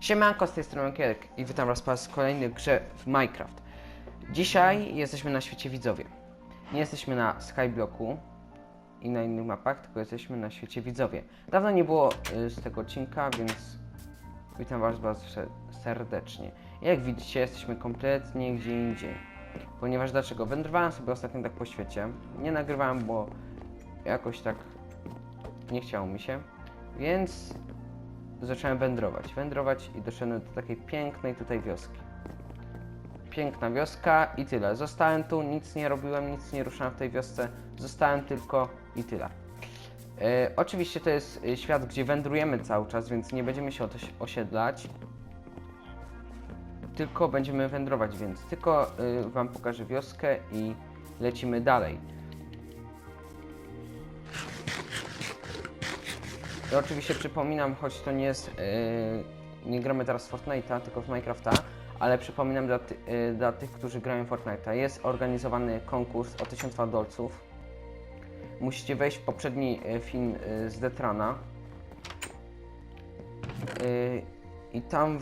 Siemanko, z tej strony Kierek i witam was po raz kolejny w grze w Minecraft. Dzisiaj jesteśmy na świecie widzowie. Nie jesteśmy na Skyblocku i na innych mapach, tylko jesteśmy na świecie widzowie. Dawno nie było y, z tego odcinka, więc witam was bardzo se- serdecznie. Jak widzicie, jesteśmy kompletnie gdzie indziej. Ponieważ dlaczego? Wędrowałem sobie ostatnio tak po świecie. Nie nagrywałem, bo jakoś tak nie chciało mi się. Więc zacząłem wędrować. Wędrować i doszedłem do takiej pięknej tutaj wioski. Piękna wioska i tyle. Zostałem tu, nic nie robiłem, nic nie ruszałem w tej wiosce. Zostałem tylko i tyle. E, oczywiście to jest e, świat, gdzie wędrujemy cały czas, więc nie będziemy się osiedlać. Tylko będziemy wędrować, więc tylko y, Wam pokażę wioskę i lecimy dalej. I oczywiście przypominam, choć to nie jest. Yy, nie gramy teraz w Fortnite'a, tylko w Minecrafta, ale przypominam dla, ty, yy, dla tych, którzy grają w Fortnite'a. Jest organizowany konkurs o 1000 dolców. Musicie wejść w poprzedni yy, film yy, z Detrana. Yy, I tam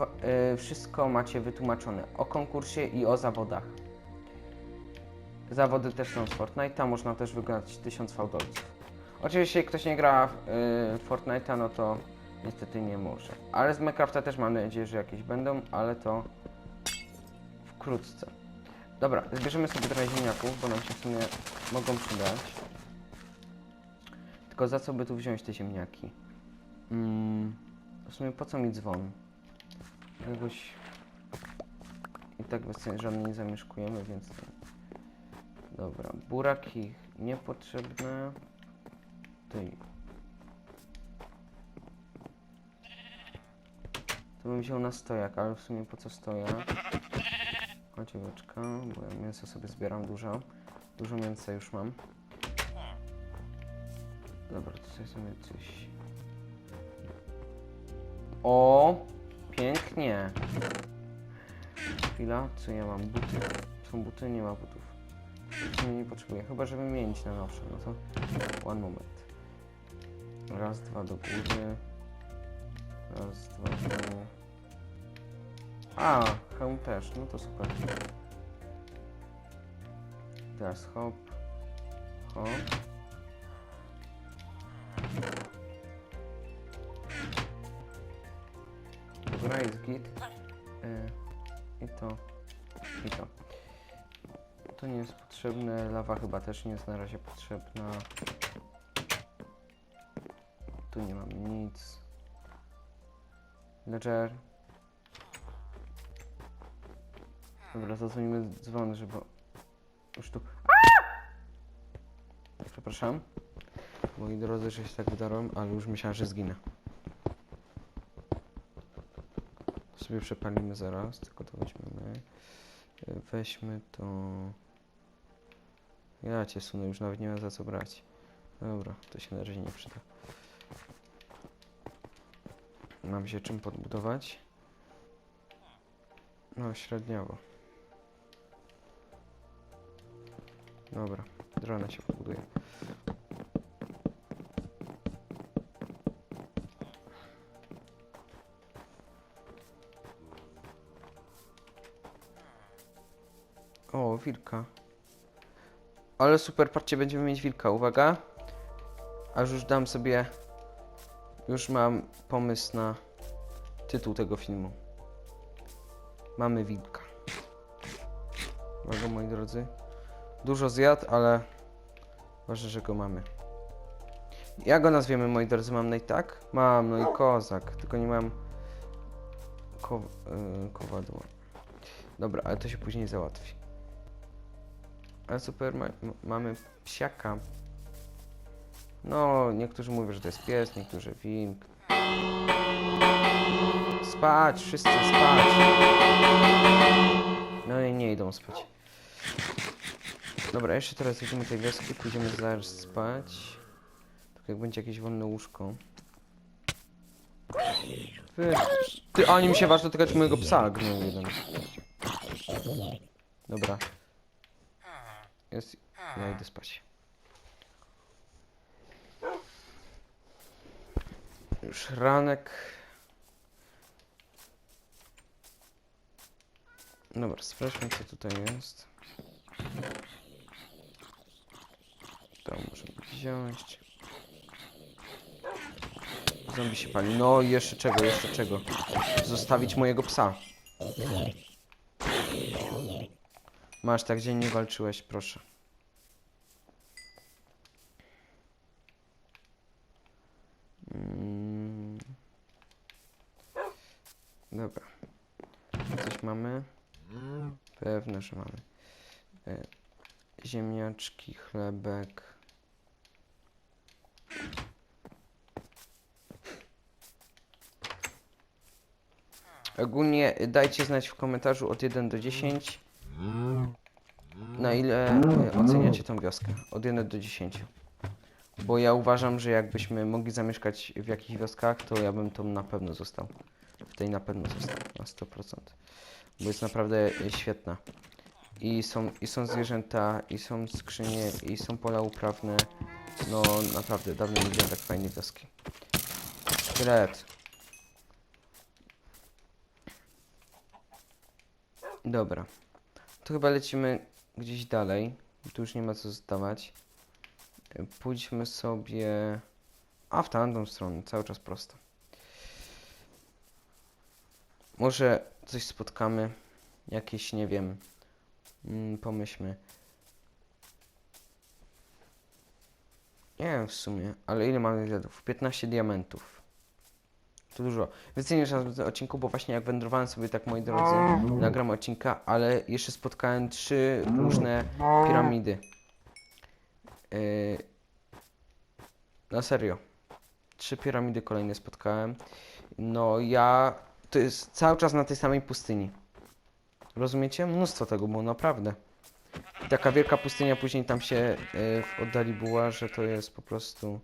yy, wszystko macie wytłumaczone o konkursie i o zawodach. Zawody też są z Fortnite'a, można też wygrać 1000 fałdolców. Oczywiście, jak ktoś nie gra w y, Fortnite'a, no to niestety nie może. Ale z Minecrafta też mam nadzieję, że jakieś będą, ale to wkrótce. Dobra, zbierzemy sobie trochę ziemniaków, bo nam się w sumie mogą przydać. Tylko za co by tu wziąć te ziemniaki? Mm, w sumie po co mi dzwon? Jakoś... I tak bez żadnej nie zamieszkujemy, więc... Dobra, buraki niepotrzebne. Tutaj. To bym wziął na stojak, ale w sumie po co stojak? Ocieweczka, bo ja mięso sobie zbieram dużo. Dużo mięsa już mam. Dobra, tutaj sobie coś... O! Pięknie! Chwila, co ja mam? Buty. Są buty? Nie ma butów. Sumie nie potrzebuję, chyba żeby mieć na nowsze, no to... One moment. Raz, dwa do góry. Raz, dwa do... A, hełm też, no to super. Teraz hop. Hop. Dobra, jest git. Y, I to. I to. To nie jest potrzebne. Lawa chyba też nie jest na razie potrzebna. Tu nie mamy nic. Ledger. Dobra, zadzwonimy dzwon, żeby... Już tu... Przepraszam. Moi drodzy, że się tak wydarłem, ale już myślałem, że zginę. Sobie przepalimy zaraz, tylko to weźmiemy. Weźmy to... Ja cię sunę, już nawet nie mam za co brać. Dobra, to się na razie nie przyda. Mam się czym podbudować? No, średniowo. Dobra, drona się podbuduje. O, wilka. Ale super, patrzcie, będziemy mieć wilka, uwaga. Aż już dam sobie... Już mam pomysł na tytuł tego filmu. Mamy wilka. Uwaga, moi drodzy. Dużo zjadł, ale ważne, że go mamy. Jak go nazwiemy, moi drodzy? Mam no i tak? Mam, no i kozak, tylko nie mam ko yy, kowadła. Dobra, ale to się później załatwi. Ale super, ma mamy psiaka. No, niektórzy mówią, że to jest pies, niektórzy wilk. Spać, wszyscy spać. No i nie idą spać. Dobra, jeszcze teraz idziemy tej wioski, pójdziemy zaraz spać. Tylko jak będzie jakieś wolne łóżko. Wy... Ty, ani mi się waż dotykać mojego psa, gnił jeden. Dobra. Jest... Ja idę spać. Już ranek. Dobra, sprawdźmy co tutaj jest. To możemy wziąć. Zombie się pali. No jeszcze czego, jeszcze czego. Zostawić mojego psa. Masz, tak dzień nie walczyłeś, proszę. Mm. Dobra. Coś mamy? Pewne, że mamy. E, ziemniaczki, chlebek. Ogólnie dajcie znać w komentarzu od 1 do 10 na ile y, oceniacie tą wioskę. Od 1 do 10. Bo ja uważam, że jakbyśmy mogli zamieszkać w jakichś wioskach, to ja bym tam na pewno został. W tej na pewno został, na 100%. Bo jest naprawdę świetna. I są, I są zwierzęta, i są skrzynie, i są pola uprawne. No naprawdę, dawno nie widziałem tak fajnej wioski. Szkielet. Dobra. To chyba lecimy gdzieś dalej. Tu już nie ma co zdawać. Pójdźmy sobie... A, w tamtą stronę, cały czas prosto. Może coś spotkamy. Jakieś, nie wiem. Mm, pomyślmy. Nie wiem w sumie, ale ile mamy wywiadów? 15 diamentów. To dużo. Więcej niż w odcinku, bo właśnie jak wędrowałem sobie tak, moi drodzy, nagram odcinka, ale jeszcze spotkałem trzy różne piramidy. Yy, na serio. Trzy piramidy kolejne spotkałem. No ja... To jest cały czas na tej samej pustyni. Rozumiecie? Mnóstwo tego było, naprawdę. I taka wielka pustynia później tam się yy, w oddali była, że to jest po prostu...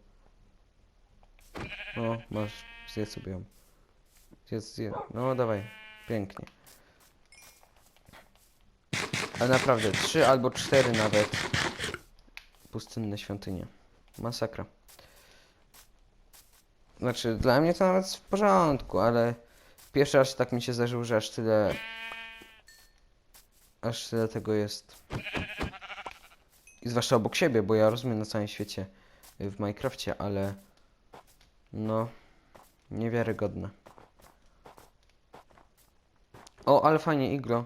No, masz, zjedz sobie ją. Zjedz, zjedz. No, dawaj. Pięknie. Ale naprawdę, trzy albo cztery nawet pustynne świątynie. Masakra. Znaczy, dla mnie to nawet w porządku, ale pierwszy raz tak mi się zdarzyło, że aż tyle aż tyle tego jest. I zwłaszcza obok siebie, bo ja rozumiem na całym świecie y, w Minecrafcie, ale no niewiarygodne. O, ale fajnie iglo.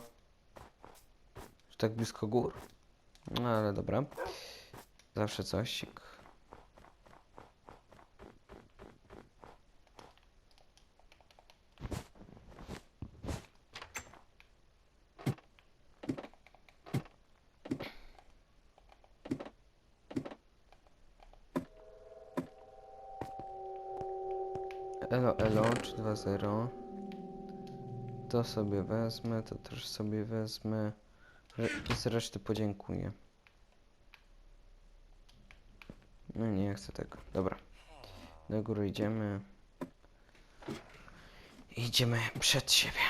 Tak blisko gór. No ale dobra. Zawsze coś. Elo, elo, 320. To sobie wezmę, to też sobie wezmę. Z reszty podziękuję. No nie chcę tego. Dobra. Do góry idziemy. Idziemy przed siebie.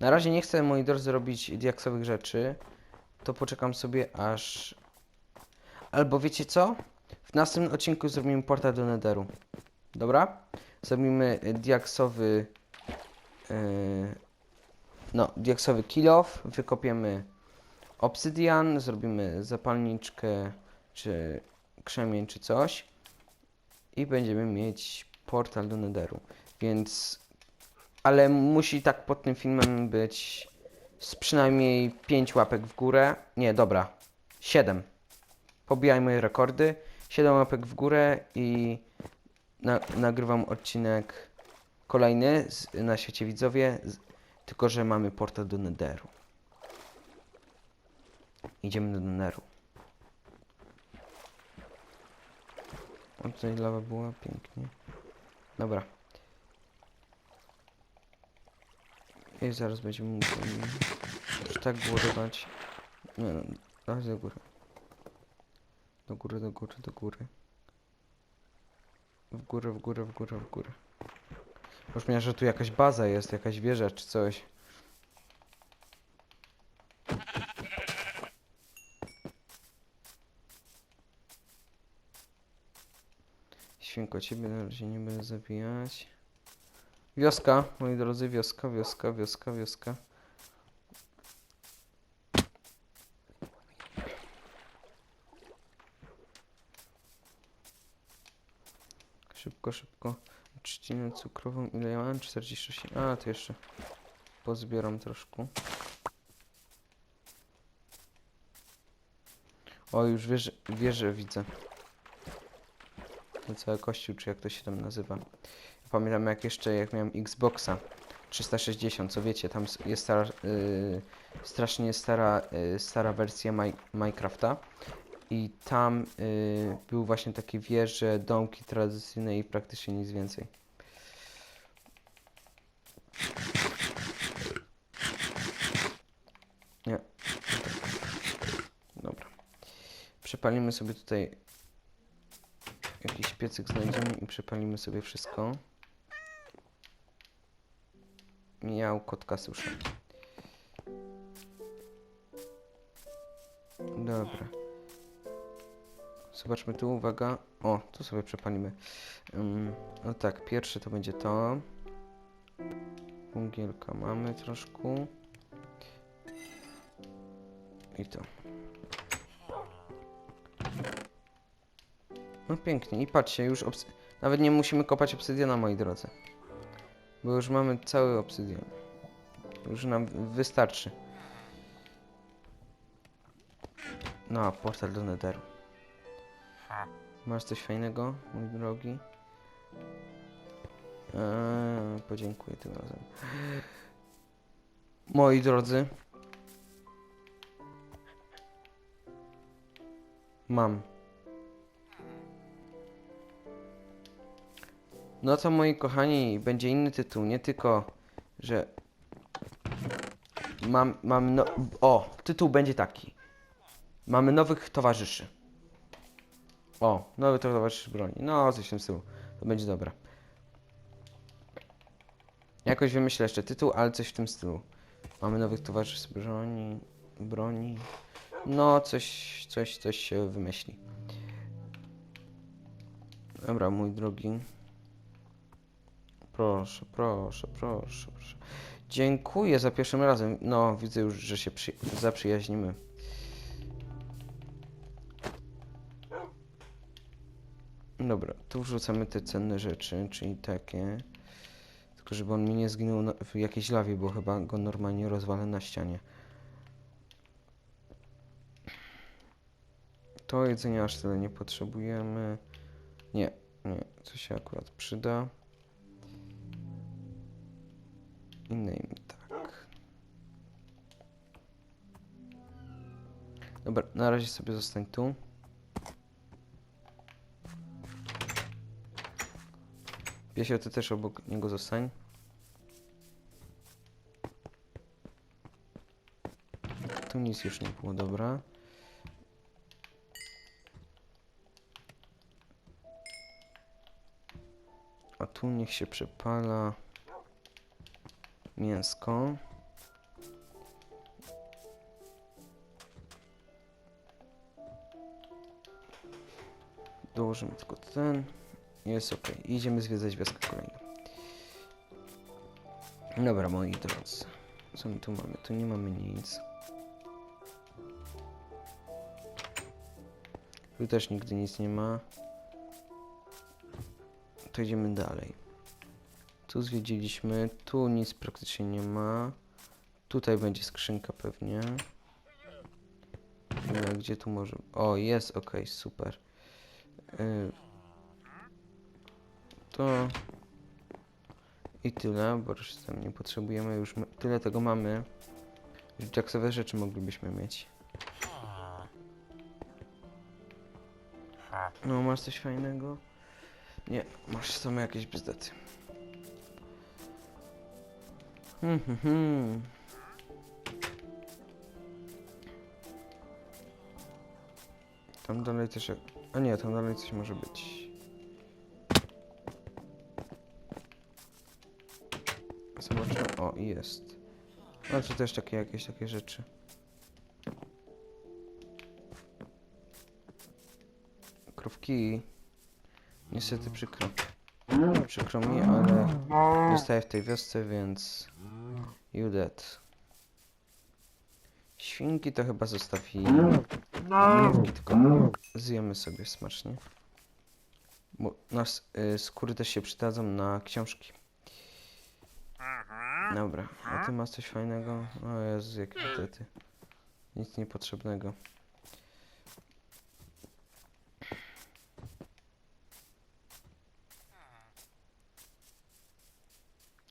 Na razie nie chcę, moi drodzy, robić diaksowych rzeczy. To poczekam sobie aż... Albo wiecie co? W następnym odcinku zrobimy portal do Netheru. Dobra? Zrobimy y, diaksowy... Yy, no, diaksowy kill off. Wykopiemy obsydian, zrobimy zapalniczkę, czy krzemień, czy coś. I będziemy mieć portal do Netheru. Więc... Ale musi tak pod tym filmem być z przynajmniej 5 łapek w górę. Nie, dobra. 7. Pobijaj moje rekordy. 7 łapek w górę i na, nagrywam odcinek kolejny na świecie widzowie. Tylko, że mamy portal do Netheru. Idziemy do Netheru. O, tutaj lawa była pięknie. Dobra. I zaraz będziemy musieli tak budować. Nie no, dawaj do góry. Do góry, do góry, do góry. W górę, w górę, w górę, w górę. Już miałem, że tu jakaś baza jest, jakaś wieża czy coś. Świnko, ciebie na razie nie będę zabijać. Wioska, moi drodzy, wioska, wioska, wioska, wioska. Szybko, szybko. Trzcinę cukrową, ile ja mam? 46. A, to jeszcze pozbieram troszkę. O, już wierzę, wierzę widzę. Cały kościół, czy jak to się tam nazywa. Pamiętam jak jeszcze, jak miałem Xboxa 360, co wiecie, tam jest stara, yy, strasznie stara, yy, stara wersja Mi Minecrafta. I tam yy, był właśnie takie wieże, domki tradycyjne i praktycznie nic więcej. Nie. Dobra. Przepalimy sobie tutaj jakiś piecyk znajdziemy i przepalimy sobie wszystko. Miał kotka susza. Dobra. Zobaczmy tu, uwaga. O, tu sobie przepalimy. Ym, no tak, pierwsze to będzie to. Węgielka mamy troszkę. I to. No pięknie. I patrzcie, już obs- nawet nie musimy kopać obsydiana, moi drodzy. Bo już mamy cały obsydian. Już nam wystarczy. No, portal do Netheru. Masz coś fajnego, mój drogi? Eee, podziękuję tym razem. Moi drodzy. Mam. No to moi kochani, będzie inny tytuł, nie tylko, że mam, mam no... O, tytuł będzie taki. Mamy nowych towarzyszy. O, nowy towarzysz broni. No, coś w tym stylu. To będzie dobre. Jakoś wymyślę jeszcze tytuł, ale coś w tym stylu. Mamy nowych towarzyszy broni. Broni. No, coś, coś, coś się wymyśli. Dobra, mój drogi. Proszę, proszę, proszę, proszę. Dziękuję za pierwszym razem. No, widzę już, że się przy... zaprzyjaźnimy. Dobra, tu wrzucamy te cenne rzeczy, czyli takie. Tylko żeby on mi nie zginął w jakiejś lawie, bo chyba go normalnie rozwalę na ścianie. To jedzenia aż tyle nie potrzebujemy. Nie, nie, co się akurat przyda. Im tak. Dobra, na razie sobie zostań tu. Piesio, ty też obok niego zostań. Tu nic już nie było, dobra. A tu niech się przepala mięsko. Dołożymy tylko ten. Jest ok. Idziemy zwiedzać wioskę kolejną. Dobra, moi drodzy. Co my tu mamy? Tu nie mamy nic. Tu też nigdy nic nie ma. To idziemy dalej. Tu zwiedziliśmy. Tu nic praktycznie nie ma. Tutaj będzie skrzynka pewnie. E, Gdzie tu może... O, jest, ok, super. Y, to i tyle, bo już tam nie potrzebujemy już tyle tego mamy. że Jacksowe rzeczy moglibyśmy mieć. No, masz coś fajnego? Nie, masz same jakieś bzdety. Hmm, hmm, hmm. Tam dalej też. A nie, tam dalej coś może być. Zobaczmy. O, i jest. No to też takie jakieś takie rzeczy. Krówki. Niestety przykro. Przykro mi, ale zostaję w tej wiosce, więc... Dead. Świnki to chyba zostawimy. Tylko zjemy sobie smacznie. Bo nas y, skóry też się przydadzą na książki. Dobra, a ty masz coś fajnego? O Jezu, jakie ty. Nic niepotrzebnego.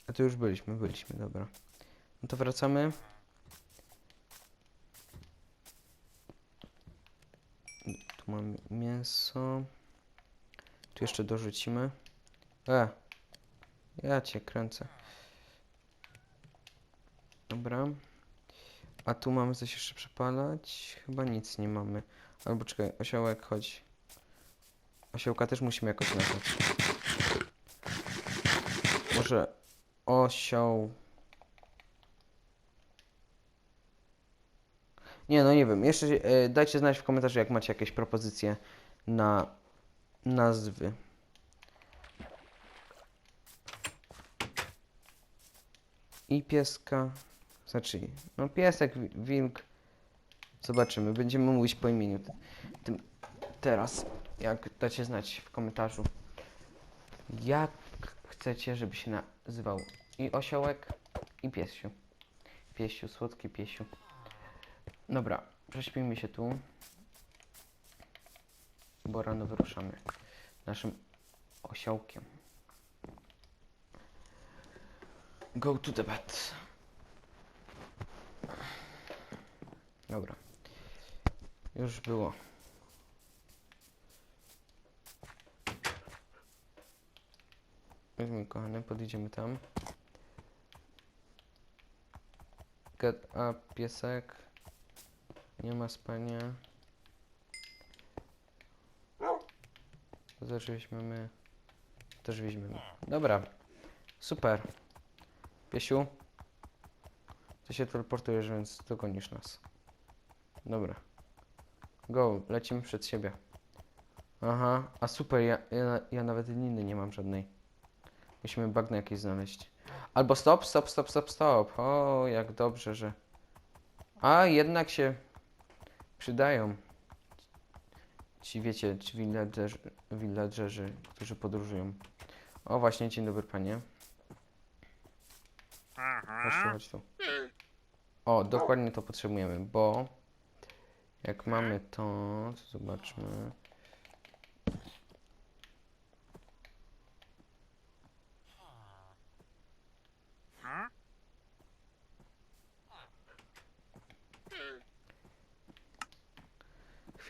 A tu już byliśmy, byliśmy, dobra. No to wracamy. Tu mamy mięso. Tu jeszcze dorzucimy. E! Ja cię kręcę. Dobra. A tu mamy coś jeszcze przepalać? Chyba nic nie mamy. Albo czekaj, osiołek, chodź. Osiołka też musimy jakoś nazwać. Może osioł... Nie, no nie wiem. Jeszcze e, dajcie znać w komentarzu, jak macie jakieś propozycje na nazwy. I pieska. Znaczy, no piesek, wi- wilk. Zobaczymy. Będziemy mówić po imieniu. Tym teraz, jak dacie znać w komentarzu, jak chcecie, żeby się nazywał i osiołek, i piesiu. Piesiu, słodki piesiu. Dobra, prześpijmy się tu. Bo rano wyruszamy naszym osiołkiem. Go to the bed. Dobra. Już było. Weźmy kochany, podjedziemy tam. Get up, piesek. Nie ma spania. To też weźmiemy. Też weźmiemy. Dobra. Super. Piesiu. Ty się teleportujesz, więc dogonisz nas. Dobra. Go, lecimy przed siebie. Aha, a super, ja, ja, ja nawet liny nie mam żadnej. Musimy bagno jakieś znaleźć. Albo stop, stop, stop, stop, stop. O, jak dobrze, że... A, jednak się przydają. Ci wiecie, ci villagerzy, villagerzy, którzy podróżują. O, właśnie, dzień dobry panie. Chodź tu, chodź tu. O, dokładnie to potrzebujemy, bo jak mamy to, to zobaczmy.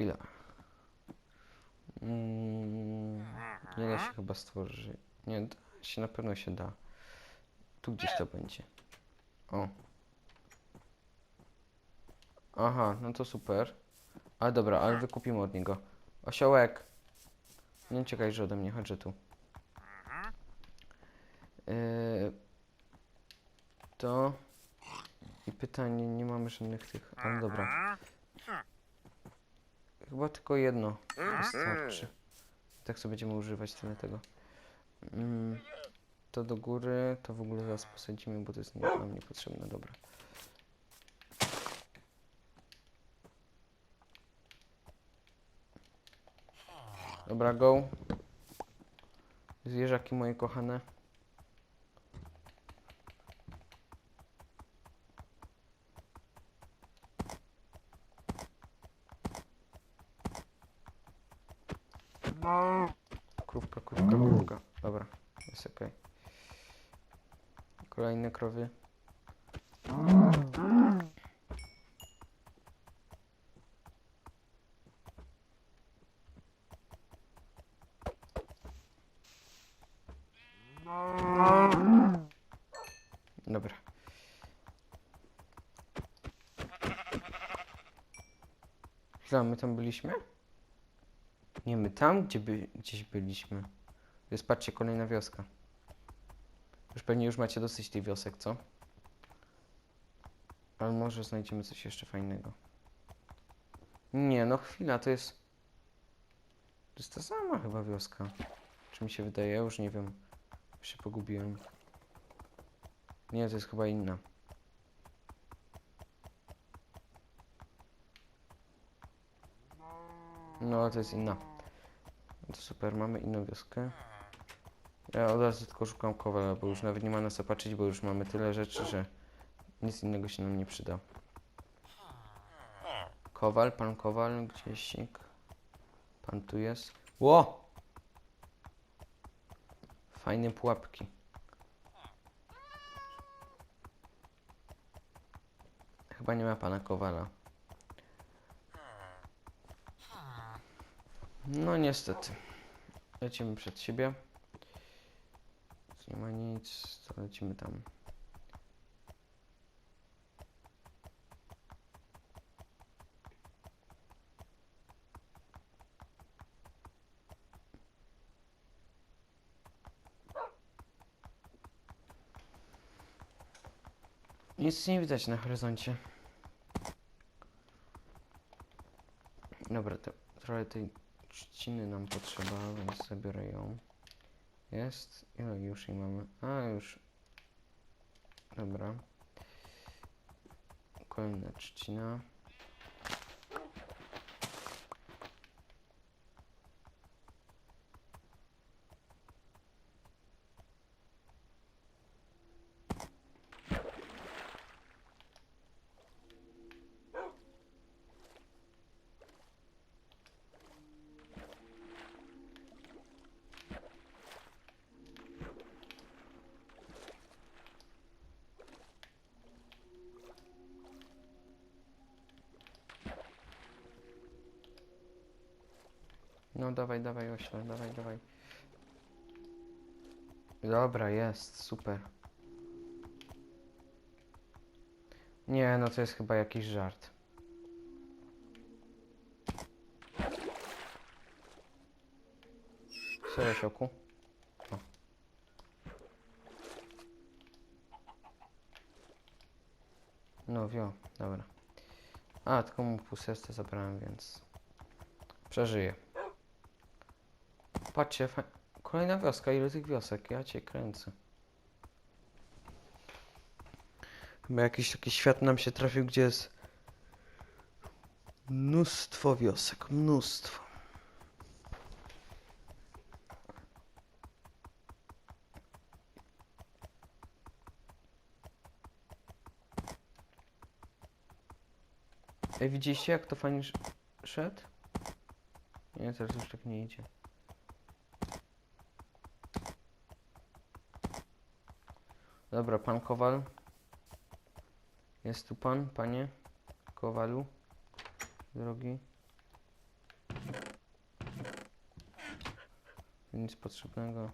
Chwila. Mm, nie da się chyba stworzyć. Nie, da się, na pewno się da. Tu gdzieś to będzie. O. Aha, no to super. Ale dobra, ale wykupimy od niego. Osiołek. Nie uciekaj, że ode mnie, chodź tu. Yy, to. I pytanie, nie mamy żadnych tych. Ale dobra. Chyba tylko jedno wystarczy. Tak sobie będziemy używać tyle tego. Mm, to do góry, to w ogóle zaraz posadzimy, bo to jest nie, nam niepotrzebne, dobra. Dobra, go. Zwierzaki moje kochane. Krówka, krówka, krówka. Dobra, jest okej. Kolejne krowy. Dobra. Chwila, my tam byliśmy? Nie, my tam, gdzie by, gdzieś byliśmy. To jest, patrzcie, kolejna wioska. Już pewnie już macie dosyć tych wiosek, co? Ale może znajdziemy coś jeszcze fajnego. Nie, no chwila, to jest... To jest ta sama chyba wioska. Czy mi się wydaje? Ja już nie wiem. Się pogubiłem. Nie, to jest chyba inna. No, to jest inna. To super, mamy inną wioskę. Ja od razu tylko szukam kowala, bo już nawet nie ma na co patrzeć, bo już mamy tyle rzeczy, że nic innego się nam nie przyda. Kowal, pan kowal, gdzieśik. Pan tu jest. Ło! Fajne pułapki. Chyba nie ma pana kowala. No niestety. Lecimy przed siebie. Tu nie ma nic, to lecimy tam. Nic nie widać na horyzoncie. Dobra, to trochę tej trzciny nam potrzeba, więc zabiorę ją. Jest. Ile już jej mamy? A, już. Dobra. Kolejna trzcina. No dawaj, dawaj ośle, dawaj, dawaj. Dobra, jest, super. Nie, no to jest chyba jakiś żart. Serio, sioku? O. No wio, dobra. A, tylko mu pół zabrałem, więc... Przeżyję. Patrzcie, kolejna wioska, ile tych wiosek, ja cię kręcę. Chyba jakiś taki świat nam się trafił, gdzie jest mnóstwo wiosek, mnóstwo. Ej, widzieliście jak to fajnie sz- szedł? Nie, teraz już tak nie idzie. Dobra, pan Kowal. Jest tu pan, panie Kowalu. Drogi. Nic potrzebnego.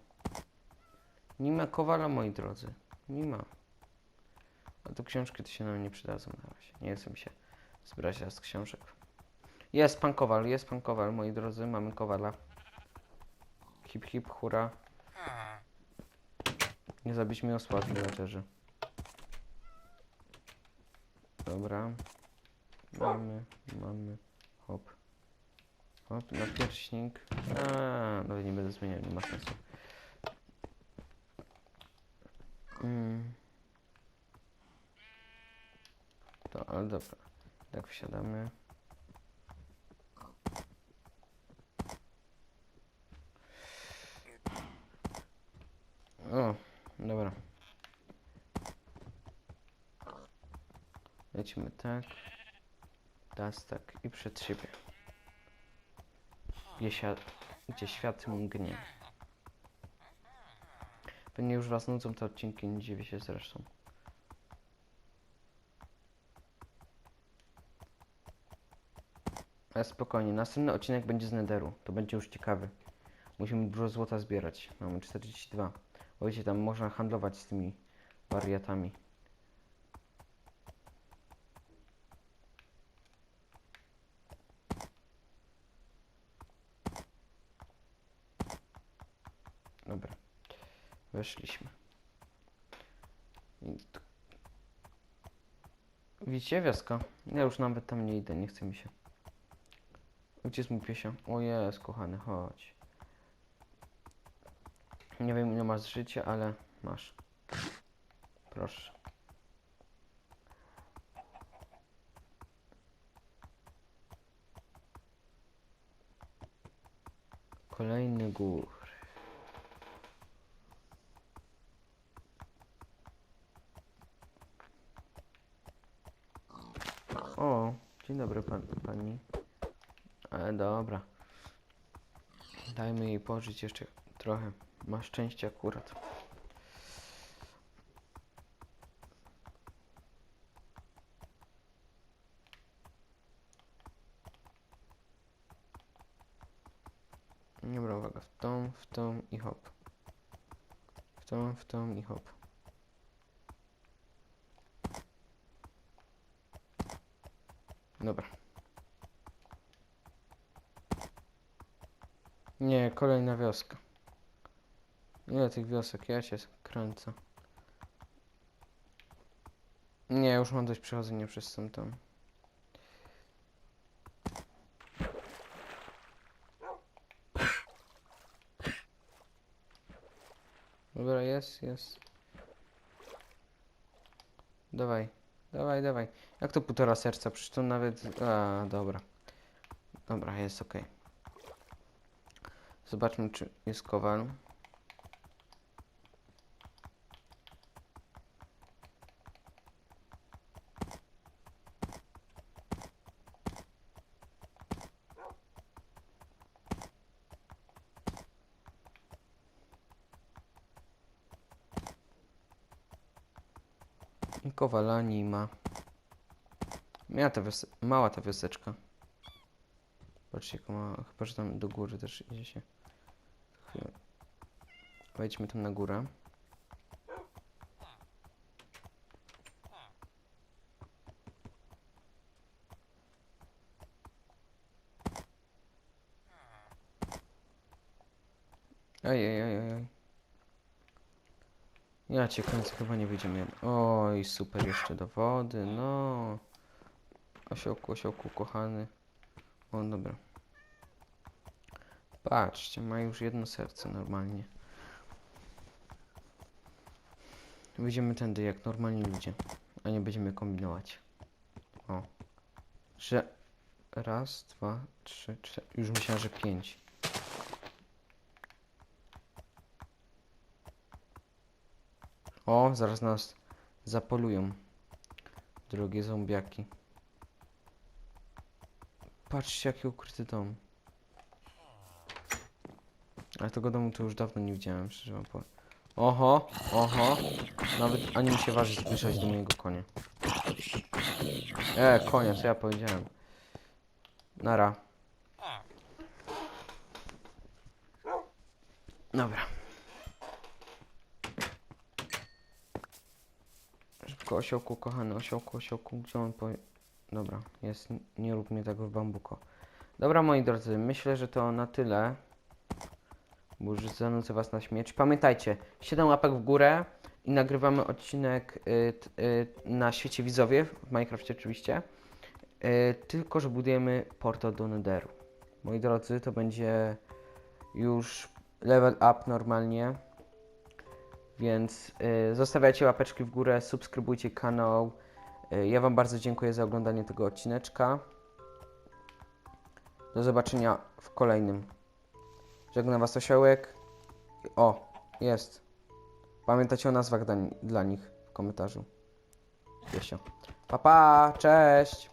Nie ma Kowala, moi drodzy. Nie ma. A tu książki to się nam nie przydadzą na razie. Nie chcę mi się zbrać raz książek. Jest pan Kowal, jest pan Kowal, moi drodzy. Mamy Kowala. Hip hip, hura. Nie zabić mi osła villagerzy. Dobra. Mamy, mamy. Hop. Hop, na pierśnik. No nie będę zmieniał, nie ma sensu. Mm. To, ale dobra. Tak wsiadamy. O, dobra. Lecimy tak. Teraz tak i przed siebie. Gdzie, gdzie świat mgnie. Pewnie już was nudzą te odcinki, nie dziwię się zresztą. Ale spokojnie, następny odcinek będzie z Netheru. To będzie już ciekawy. Musimy dużo złota zbierać. Mamy 42. Bo wiecie, tam można handlować z tymi wariatami. Dobra. Weszliśmy. Widzicie wioska? Ja już nawet tam nie idę, nie chce mi się. Gdzie jest mój piesio? O jest, kochany, chodź. Nie wiem ile masz życia, ale masz. Proszę. Kolejny gór. O, dzień dobry pan, pani. Ale dobra. Dajmy jej pożyć jeszcze trochę. Ma szczęście akurat. Dobra, uwaga. W tą, w tą i hop. W tą, w tą i hop. Dobra. Nie, kolejna wioska. Ile tych wiosek? Ja się kręcę. Nie, już mam dość przechodzenia przez tą tam. Dobra, jest, jest. Dawaj, dawaj, dawaj. Jak to półtora serca? Przecież to nawet... A, dobra. Dobra, jest ok. Zobaczmy, czy jest kowal. I Kowala nie ma. Miała ta mała ta wioseczka. Patrzcie, jaka mała. Chyba, że tam do góry też idzie się. Wejdźmy tam na górę. Ej, ej, ej, ej. ej. Ja cię kręcę, chyba nie wyjdziemy. Oj, super, jeszcze do wody, no. Osiołku, osiołku, kochany. O, dobra. Patrzcie, ma już jedno serce normalnie. Wyjdziemy tędy jak normalni ludzie, a nie będziemy kombinować. O. Że... Raz, dwa, trzy, cztery. Już myślałem, że pięć. O, zaraz nas zapolują. Drogie zombiaki. Patrzcie, jaki ukryty dom. Ale tego domu to już dawno nie widziałem, szczerze powiem. Oho, oho. Nawet ani mi się waży zbliżać do mojego konia. E, konia, co ja powiedziałem. Nara. Dobra. Szybko, osiołku, kochany, osiołku, osiołku, gdzie on powie... Dobra, jest, nie rób mnie tak w bambuko. Dobra, moi drodzy, myślę, że to na tyle. Bo już zanudzę was na śmierć. Pamiętajcie, 7 łapek w górę i nagrywamy odcinek y, y, na świecie widzowie, w Minecrafcie oczywiście. Y, tylko, że budujemy portal do Netheru. Moi drodzy, to będzie już level up normalnie. Więc y, zostawiajcie łapeczki w górę, subskrybujcie kanał. Y, ja Wam bardzo dziękuję za oglądanie tego odcineczka. Do zobaczenia w kolejnym. Żegnam Was Osiołek. O, jest. Pamiętajcie o nazwach dla, nich w komentarzu. Wiesio. Pa, pa, cześć!